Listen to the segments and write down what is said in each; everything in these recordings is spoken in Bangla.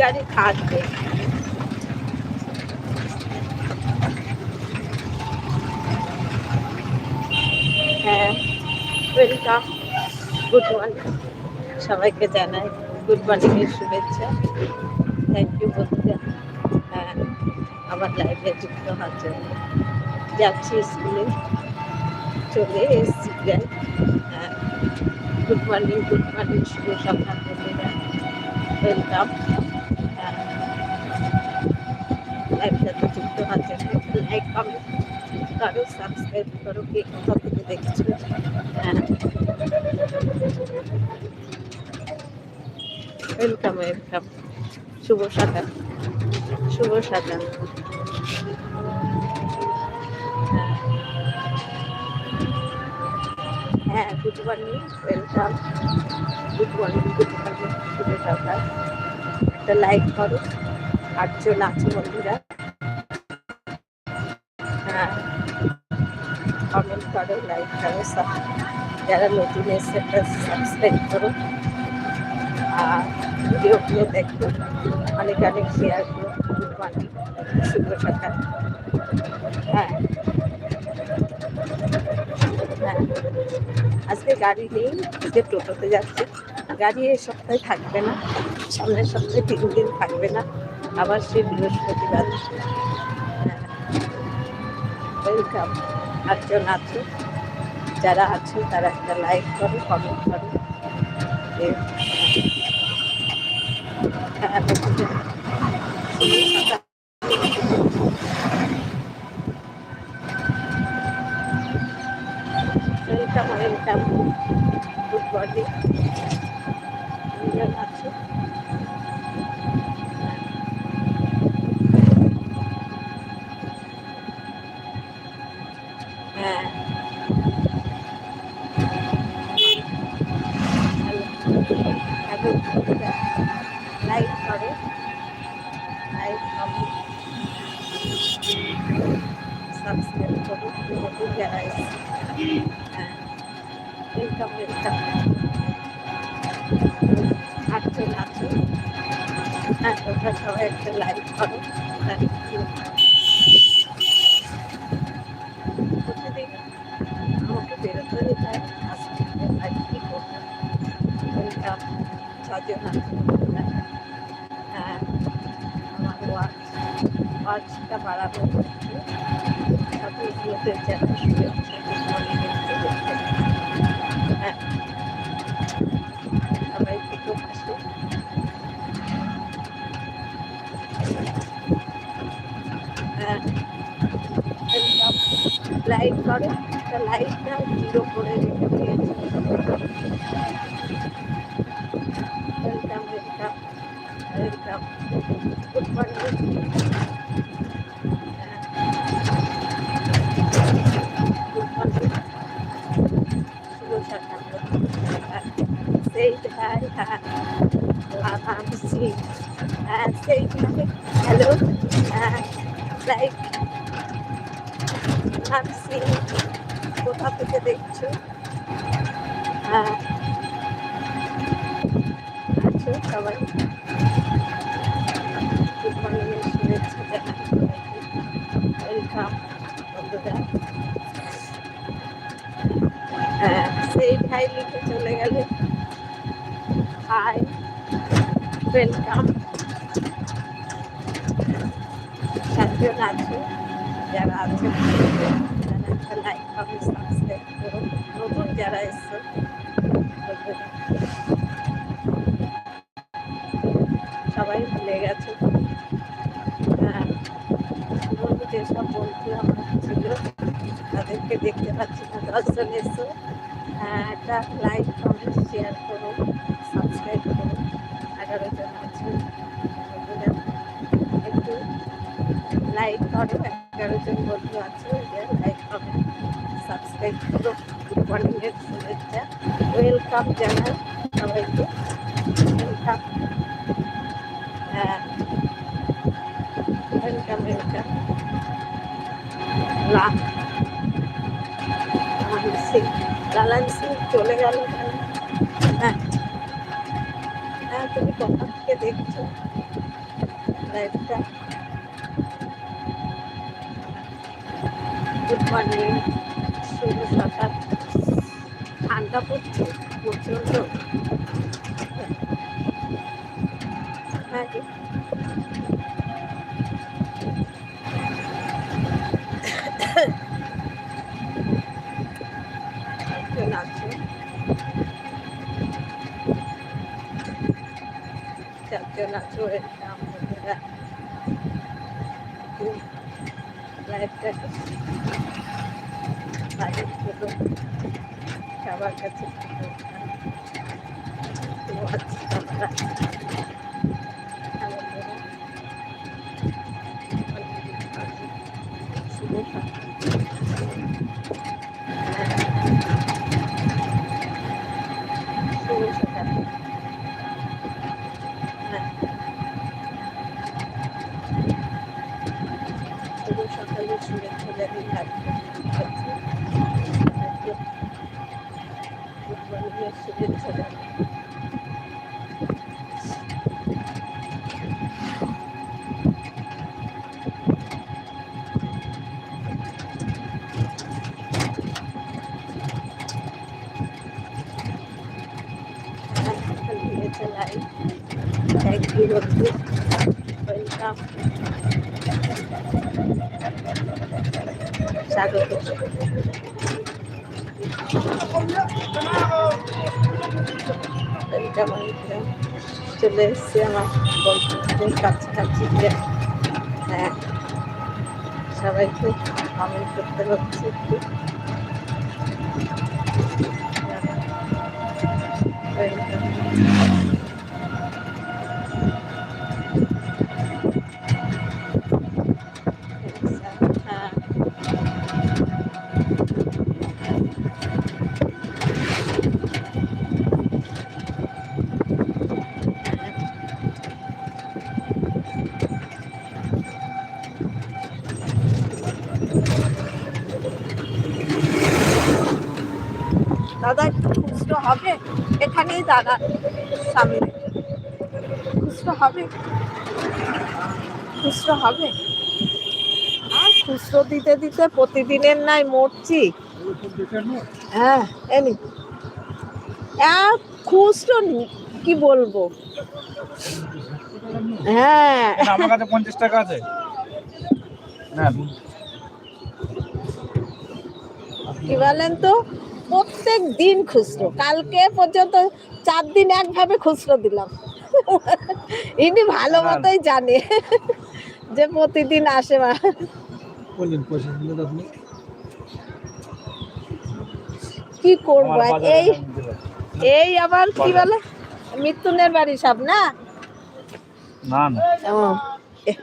গাড়ি থাকবে। হ্যাঁ গুড মর্নিং সবাইকে জানাই গুড মর্নিংয়ের শুভেচ্ছা। থ্যাংক ইউ বন্ধুরা। হ্যাঁ আমার লাইফে যুক্ত হওয়ার জন্য যাচ্ছি স্কুলে চলে এসছি হ্যাঁ। গুড মর্নিং গুড মর্নিং শুভ সকাল বন্ধুরা। ওয়েলকাম হ্যাঁ লাইফটাতে যুক্ত হওয়ার জন্য লাইক কমেন্ট করো সাবস্ক্রাইব করো, কে কোথা থেকে দেখছ? হ্যাঁ। ওয়েলকাম ওয়েলকাম শুভ সকাল। শুভ সকাল। হ্যাঁ good morning welcome good morning good morning শুভ সকাল। একটা লাইক করো। আটজন আছে বন্ধুরা। করো লাইক করো যারা নতুন এসে সাবস্ক্রাইব করো, আর ভিডিওগুলো দেখো, অনেক অনেক শেয়ার করো শুভ সকাল হ্যাঁ। হ্যাঁ। আজকে গাড়ি নেই আজকে টোটোতে যাচ্ছে। গাড়ি এই সপ্তাহে থাকবে না, সামনের সপ্তাহে তিন দিন থাকবে না। আবার সেই বৃহস্পতিবার। হ্যাঁ। ওয়েলকাম আটজন আছে যারা আছে তারা একটা লাইক করে কমেন্ট করে। এ, হ্যাঁ বন্ধুদের শুভ সকাল। Welcome welcome welcome good morning আছো হ্যাঁ করো সাবস্ক্রাইব করো নতুন যারা হ্যাঁ ওয়েলকাম ওয়েলকাম আটশো আটশো হ্যাঁ তোমরা সবাই একটা লাইক করো। প্রতিদিন আমাকে বেরোতে হয় আজকে লাইক কী করব? ওয়েলকাম ছজন আছে হ্যাঁ আমার ওয়াচ ওয়াচটা বাড়াবো। হ্যাঁ। হাসো হ্যাঁ। লাইট করে। লাইটটা জিরো করে রেখে দিয়েছে welcome welcome welcome good morning good morning শুভ সকাল সেই হাই হ্যাঁ আরাম সি হ্যাঁ সেই হ্যালো হ্যাঁ লাইক ভাবছি কোথা থেকে দেখছ হ্যাঁ আছো সবাই গুড মর্নিং শুভেচ্ছা জানাই ওয়েলকাম বন্ধুরা হ্যাঁ সেই ভাই লিখে চলে গেলে হাই ওয়েলকাম সাতজন আছে যারা আছে তারা নতুন যারা এসছে সবাই ভুলে গেছে হ্যাঁ যেসব বন্ধু আমার ছিল তাদেরকে দেখতে পাচ্ছি না দশজন হ্যাঁ একটা লাইক কমেন্ট শেয়ার করুন সাবস্ক্রাইব করুন এগারো জন আছে বন্ধুরা একটু লাইক করো এগারো জন বন্ধু আছে লাইক কমেন্ট সাবস্ক্রাইব করো গুড মর্নিং এর শুভেচ্ছা ওয়েলকাম জানাই সবাইকে ওয়েলকাম হ্যাঁ ওয়েলকাম ওয়েলকাম লা লালন সিং লালন সিং চলে গেল কেন? হ্যাঁ হ্যাঁ তুমি কোথা থেকে দেখছ লাইভটা গুড মর্নিং শুভ সকাল ঠান্ডা পড়ছে প্রচণ্ড। চারজন আছে ওয়েলকাম বন্ধুরা লাইফটা লাইফ হলো সবার কাছে আমরা শুভ সকাল শুভ সকাল হ্যাঁ শুভ সকালে শুভেচ্ছা জানি লাগবে গুড মর্নিংয়ের শুভেচ্ছা জানি লাইভ থ্যাংক ইউ বন্ধু ওয়েলকাম স্বাগত ওয়েলকাম ওয়েলকাম চলে এসছি আমার বন্ধুদের কাছাকাছি হ্যাঁ সবাইকে কমেন্ট করতে হচ্ছে একটু দাদা একটু খুচরো হবে এখানেই দাদা সামনে। খুচরো হবে? খুচরো হবে? আর খুচরো দিতে দিতে প্রতিদিনের নাই মরছি। হ্যাঁ এনি খুচরো কি বলব? হ্যাঁ। আমার কাছে পঞ্চাশ টাকা আছে। কি বলেন তো? প্রত্যেক দিন খুচরো। কালকে পর্যন্ত চার দিন একভাবে খুচরো দিলাম। ইনি ভালো মতোই জানে যে প্রতিদিন আসে মা। কি করব? এই। এই আবার কি বলে? মৃত্যুনের বাড়ি সব না? না না ও, এ-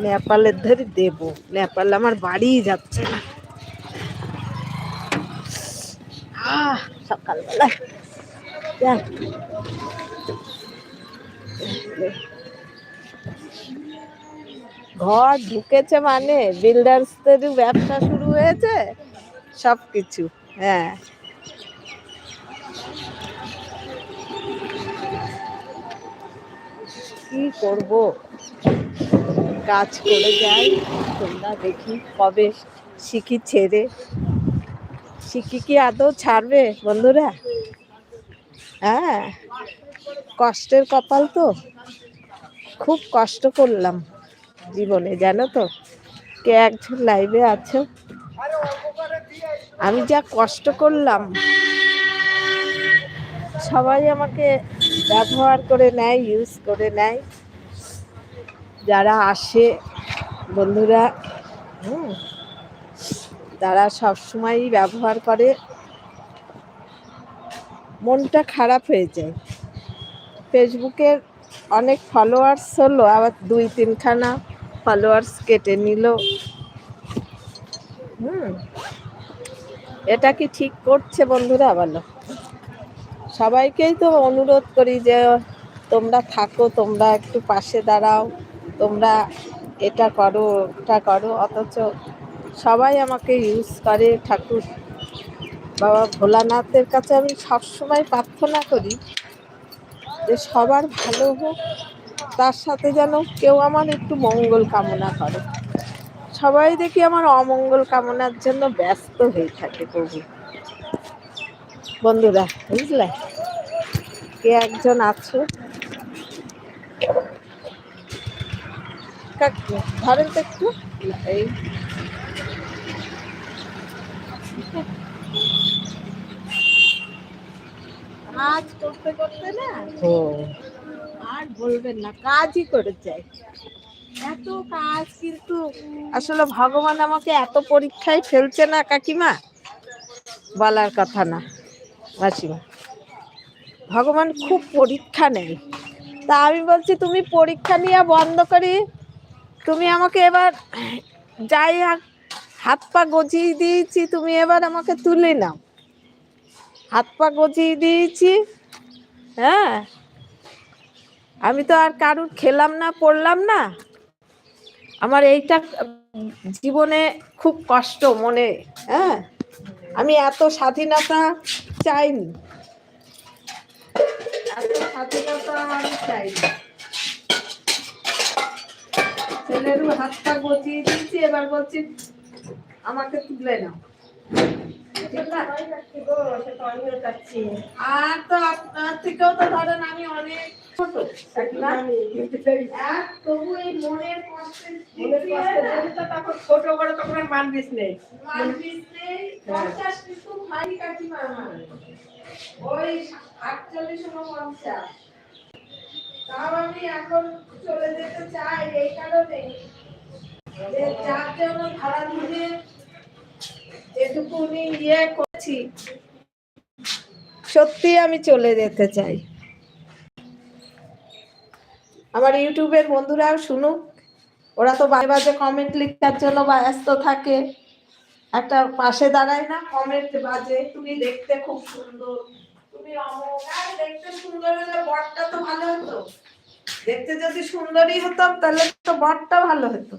নেপালের ধরে দেব। নেপাল আমার বাড়ি যাচ্ছে না। সকালবেলা ঘর ঢুকেছে মানে বিল্ডার্সদের ব্যবসা শুরু হয়েছে সব কিছু হ্যাঁ। কি করব? কাজ করে যাই, তোমরা দেখি কবে শিখি ছেড়ে। শিখি কি আদৌ ছাড়বে বন্ধুরা? হ্যাঁ কষ্টের কপাল তো। খুব কষ্ট করলাম জীবনে, জানো তো? কে একজন লাইভে আছো? আমি যা কষ্ট করলাম, সবাই আমাকে ব্যবহার করে নেয় ইউজ করে নেয়। যারা আসে, বন্ধুরা, হুম, তারা সবসময়ই ব্যবহার করে। মনটা খারাপ হয়ে যায়। ফেসবুকের অনেক ফলোয়ার্স হলো, আবার দুই তিনখানা ফলোয়ার্স কেটে নিল। হুম, এটা কি ঠিক করছে বন্ধুরা বলো? সবাইকেই তো অনুরোধ করি যে তোমরা থাকো, তোমরা একটু পাশে দাঁড়াও। তোমরা এটা করো, ওটা করো, অথচ সবাই আমাকে ইউজ করে ঠাকুর। বাবা ভোলানাথের কাছে আমি সবসময় প্রার্থনা করি যে সবার ভালো হোক, তার সাথে যেন কেউ আমার একটু মঙ্গল কামনা করে। সবাই দেখি আমার অমঙ্গল কামনার জন্য ব্যস্ত হয়ে থাকে প্রভু। বন্ধুরা, বুঝলে? কে একজন আছো? কাকু, ধরেন তো একটু। এই। কাজ করতে করতে না ও। আর বলবেন না কাজই করে যাই এত কাজ কিন্তু আসলে ভগবান আমাকে এত পরীক্ষায় ফেলছে না কাকিমা? বলার কথা না মাসিমা। ভগবান খুব পরীক্ষা নেয়। তা আমি বলছি তুমি পরীক্ষা নিয়ে বন্ধ করি। তুমি আমাকে এবার যাই হাত পা গজিয়ে দিয়েছি, তুমি এবার আমাকে তুলে নাও। হাত পা গজিয়ে দিয়েছি হ্যাঁ? আমি তো আর কারুর খেলাম না, পড়লাম না। আমার এইটা জীবনে খুব কষ্ট মনে হ্যাঁ? আমি এত স্বাধীনতা চাইনি। এত স্বাধীনতা আমি চাইনি। ছেলেরও হাত পা গজিয়ে দিয়েছি এবার বলছি আমাকে তুলে নাও। আর তো আপনার থেকেও তো ধরেন আমি অনেক ছোট ঠিক না? আর তবু এই মনের কষ্টের দিক ছোট বড় তখন আর মানবিস নেই। মানবিস নেই, পঞ্চাশ কিন্তু ভাই কাকিমা আমার। ওই আটচল্লিশ তাও আমি এখন চলে যেতে চাই এই কারণে যে যার জন্য ভাড়া দিয়ে ইয়ে করছি সত্যি আমি চলে যেতে চাই। আমার ইউটিউবের বন্ধুরাও শুনুক, ওরা তো বাজে বাজে কমেন্ট লিখার জন্য ব্যস্ত থাকে। একটা পাশে দাঁড়ায় না কমেন্ট বাজে, তুমি দেখতে খুব সুন্দর। দেখতে সুন্দর হতো যদি সুন্দরই হতাম, তাহলে তো বরটা ভালো হতো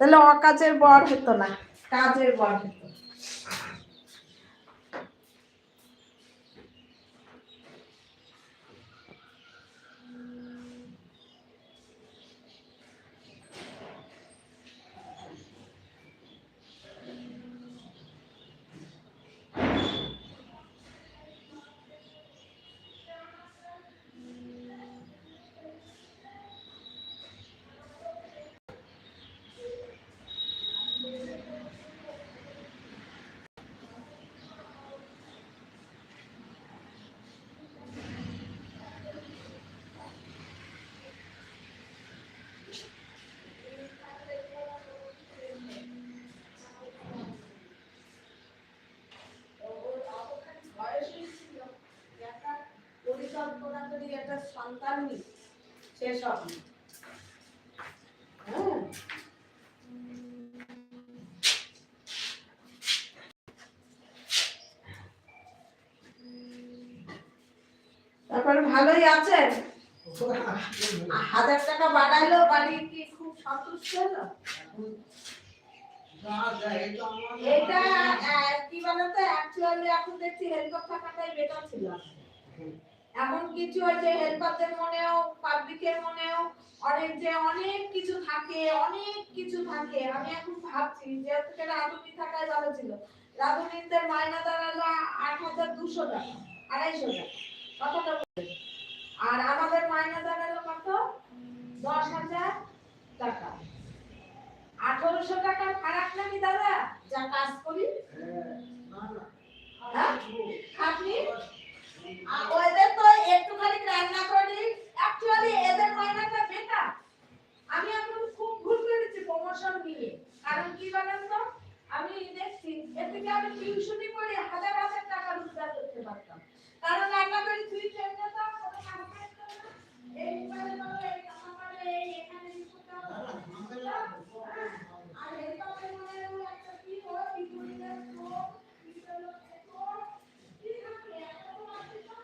তাহলে অকাজের বর হতো না, কাজের বর তো। করি একটা সন্তান নিই শেষ হবে হ্যাঁ? তারপরে ভালোই আছেন? হাজার টাকা বাড়াইলো বাড়ি কি খুব সন্তুষ্ট হলো? এটা কি বলতো অ্যাকচুয়ালি এখন দেখছি হেল্পার থাকাটাই বেটার ছিল। এমন কিছু হয়েছে হেল্পারদের মনেও পাবলিকের মনেও অনেক যে অনেক কিছু থাকে অনেক কিছু থাকে। আমি এখন ভাবছি যে থেকে রাধুনি থাকায় ভালো ছিল রাধুনিদের মাইনা দাঁড়াল আট হাজার দুশো টাকা আড়াইশো টাকা কথাটা আর আমাদের মাইনা দাঁড়াল কত? দশ হাজার টাকা। আঠারোশো টাকার ফারাক নাকি দাদা? যা কাজ করি। হ্যাঁ? খাটনি? আর ওদের তো একটুখানি রান্না করি। অ্যাকচুয়ালি এদের মাইনাটা বেকার। আমি এখন খুব ভুল করেছি প্রমোশন নিয়ে। কারণ কি বলেন তো? আমি দেখছি, এর থেকে আমি টিউশনি করে হাজার হাজার টাকা রোজগার করতে পারতাম। কারণ রান্না করি, তুই ট্রেন যেতাম এই মোবাইলে বলো, এই আমার বলে, এই এখানে ই করতে হবে না। আর হেল্পারের মনে হয় একটা কি হয়, কি করিলে তো, কি করল তো, কি থাকে, এত আছে তো।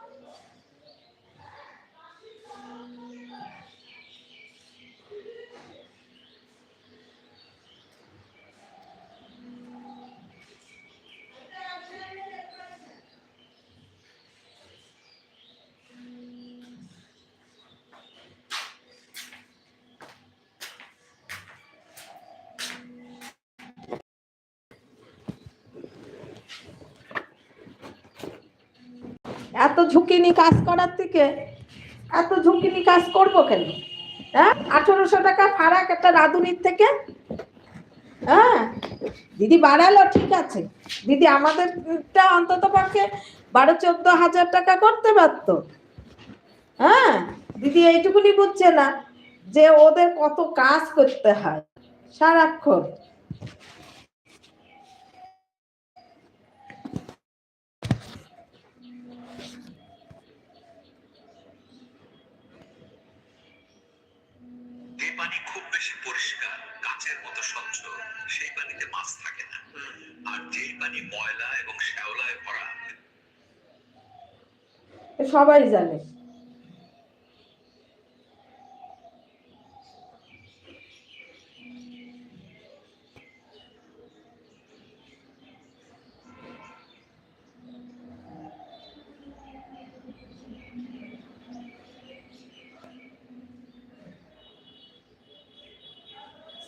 এত ঝুঁকি নিয়ে কাজ করার থেকে? এত ঝুঁকি নিয়ে কাজ করব কেন? হ্যাঁ? আঠারোশো টাকা ফারাক একটা রাঁধুনির থেকে? হ্যাঁ? দিদি বাড়ালো, ঠিক আছে। দিদি আমাদেরটা অন্তত পক্ষে বারো, চোদ্দ হাজার টাকা করতে পারতো। হ্যাঁ? দিদি এইটুকুনি বুঝছে না যে ওদের কত কাজ করতে হয়। সারাক্ষণ যে পানি খুব বেশি পরিষ্কার কাচের মতো স্বচ্ছ, সেই পানিতে মাছ থাকে না। আর যেই পানি ময়লা এবং শ্যাওলায় ভরা, সবাই জানে।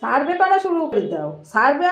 সার্ভে করা শুরু করে দাও। সার্ভে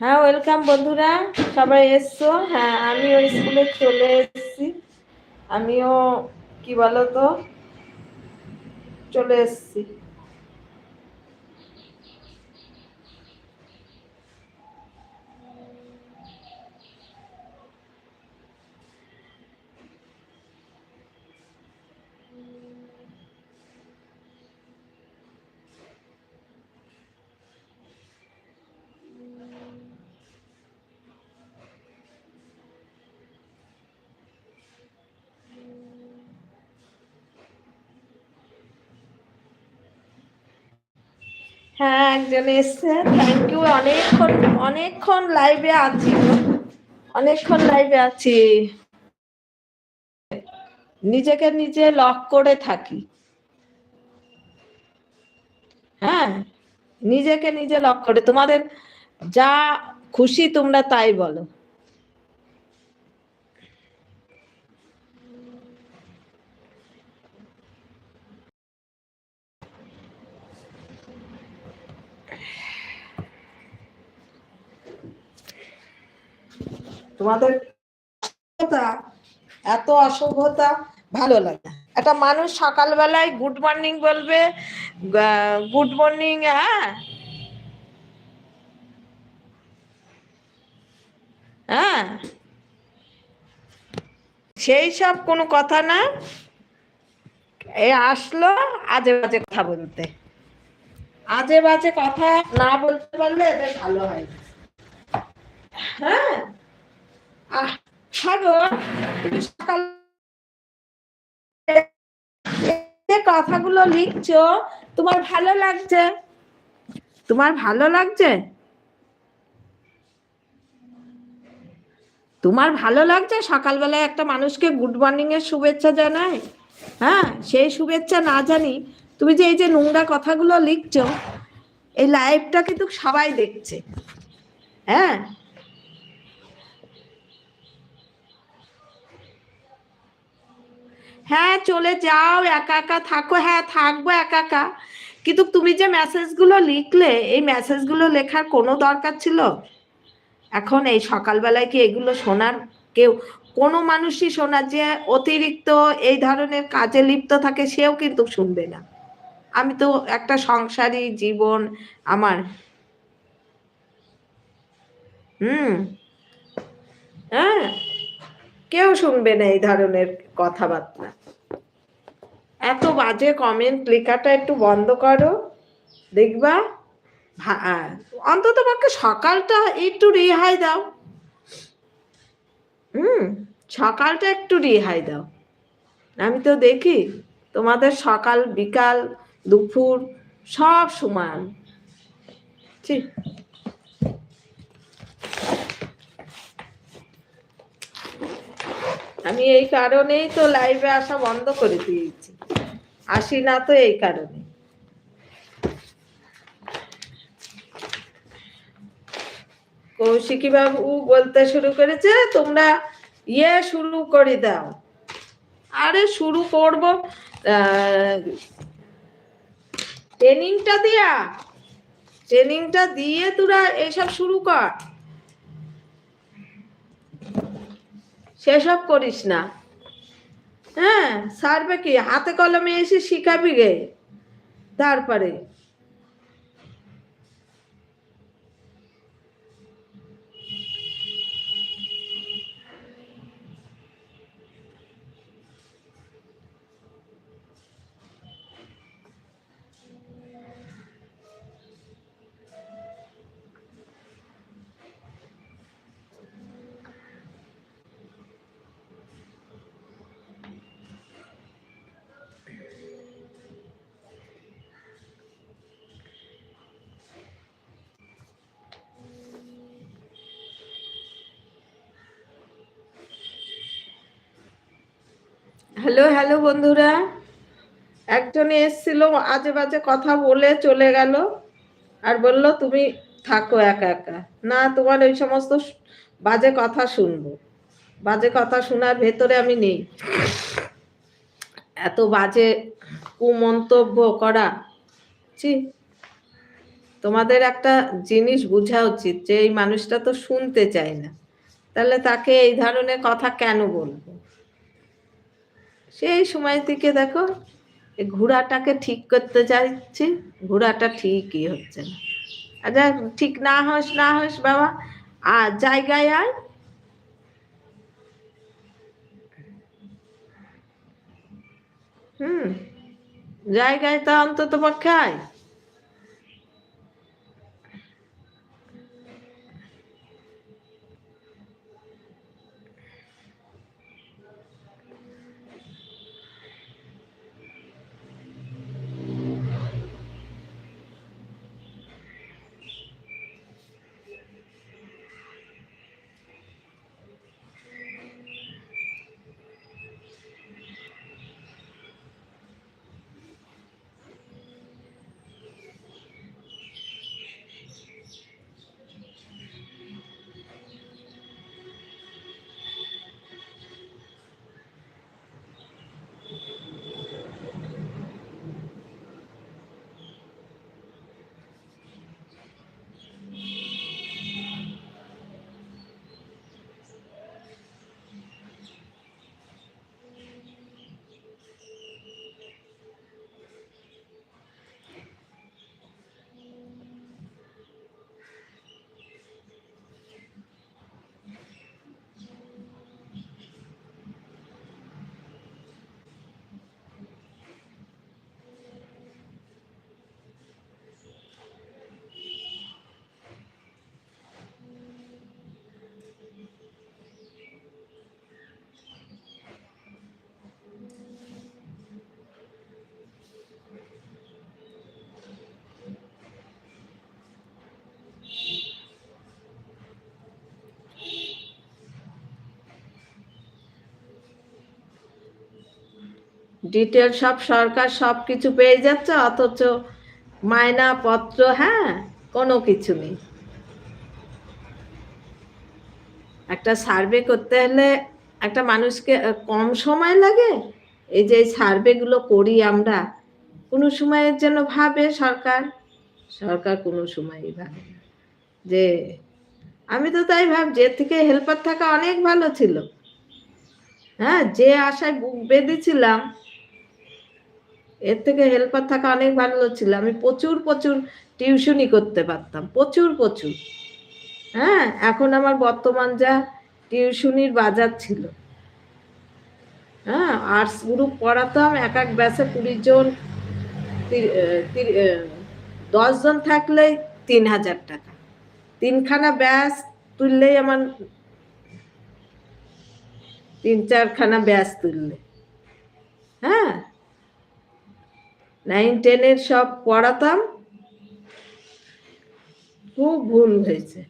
হ্যাঁ ওয়েলকাম বন্ধুরা। সবাই এসছো? হ্যাঁ আমিও স্কুলে চলে এসছি। আমিও, কি বলো তো চলে এসেছি হ্যাঁ একজন এসছে। থ্যাংক ইউ অনেকক্ষণ অনেকক্ষণ লাইভে আছি। অনেকক্ষণ লাইভে আছি। নিজেকে নিজে লক করে থাকি। হ্যাঁ নিজেকে নিজে লক করে, তোমাদের যা খুশি তোমরা তাই বলো। তোমাদের এত অসভ্যতা, ভালো লাগে। একটা মানুষ সকালবেলায় গুড মর্নিং বলবে গুড মর্নিং হ্যাঁ? হ্যাঁ? সেই সব কোনো কথা না। এ আসলো আজে বাজে কথা বলতে। আজে বাজে কথা না বলতে পারলে এদের ভালো হয়। হ্যাঁ? কথাগুলো লিখছো, তোমার ভালো লাগছে? তোমার ভালো লাগছে? তোমার ভালো লাগছে? সকালবেলায় একটা মানুষকে গুড মর্নিং এর শুভেচ্ছা জানায় হ্যাঁ সেই শুভেচ্ছা না জানি। তুমি যে এই যে নোংরা কথাগুলো লিখছো, এই লাইভটা কিন্তু সবাই দেখছে। হ্যাঁ হ্যাঁ চলে যাও, একা একা থাকো। হ্যাঁ থাকব একা একা। কিন্তু তুমি যে মেসেজগুলো লিখলে, এই মেসেজগুলো লেখার কোনো দরকার ছিল? এখন এই সকালবেলায় কি এগুলো শোনার কেউ, কোনো মানুষই শোনার যে অতিরিক্ত এই ধরনের কাজে লিপ্ত থাকে, সেও কিন্তু শুনবে না। আমি তো একটা সংসারী জীবন আমার। হুম। হ্যাঁ কেউ শুনবে না এই ধরনের কথাবার্তা। এত বাজে কমেন্ট লেখাটা একটু বন্ধ করো। দেখবা অন্তত পক্ষে সকালটা একটু রেহাই দাও। হুম, সকালটা একটু রেহাই দাও। আমি তো দেখি তোমাদের সকাল, বিকাল, দুপুর সব সমান। ঠিক আমি এই কারণেই তো লাইভে আসা বন্ধ করে দিয়েছি। আসি না তো এই কারণে। কৌশিকী বাবু বলতে শুরু করেছে, তোমরা ইয়ে শুরু করে দাও। আরে শুরু করব ট্রেনিংটা দিয়া। ট্রেনিংটা দিয়ে তোরা এসব শুরু কর। সেসব করিস না। হ্যাঁ সারবে কি? হাতে কলমে এসে শিখাবি গে। তারপরে? হ্যালো বন্ধুরা। একজন এসেছিল, আজে বাজে কথা বলে চলে গেল আর বলল, তুমি থাকো একা একা। না, তোমার ওই সমস্ত বাজে কথা শুনব। বাজে কথা শোনার ভেতরে আমি নেই। এত বাজে কুমন্তব্য করা। ছি, তোমাদের একটা জিনিস বোঝা উচিত যে, এই মানুষটা তো শুনতে চায় না। তাহলে তাকে এই ধরনের কথা কেন বলব? সেই সময় থেকে দেখো ঘোড়াটাকে ঠিক করতে চাইছি ঘোড়াটা ঠিকই হচ্ছে না। আচ্ছা ঠিক না হস না হস বাবা, আর জায়গায় আয়। হুম, জায়গায় তো অন্তত পক্ষে আয়। ডিটেল সব সরকার সব কিছু পেয়ে যাচ্ছে, অথচ মায়না পত্র হ্যাঁ কোনো কিছু নেই। একটা সার্ভে করতে হলে একটা মানুষকে কম সময় লাগে? এই যে সার্ভেগুলো করি আমরা, কোনো সময়ের জন্য ভাবে সরকার? সরকার কোনো সময়ই ভাবে যে আমি তো তাই ভাবছি এর থেকে হেল্পার থাকা অনেক ভালো ছিল। হ্যাঁ যে আশায় বুক বেঁধেছিলাম এর থেকে হেল্পার থাকা অনেক ভালো ছিল। আমি প্রচুর প্রচুর টিউশনই করতে পারতাম প্রচুর প্রচুর। হ্যাঁ এখন আমার বর্তমান যা টিউশনির বাজার ছিল। হ্যাঁ আর্টস গ্রুপ পড়াতাম এক এক ব্যাচে কুড়ি জন তি- আহ, দশ জন থাকলেই তিন হাজার টাকা। তিনখানা ব্যাস তুললেই আমার তিন চারখানা ব্যাস তুললে। হ্যাঁ নাইন টেনের সব পড়াতাম। খুব ভুল হয়েছে।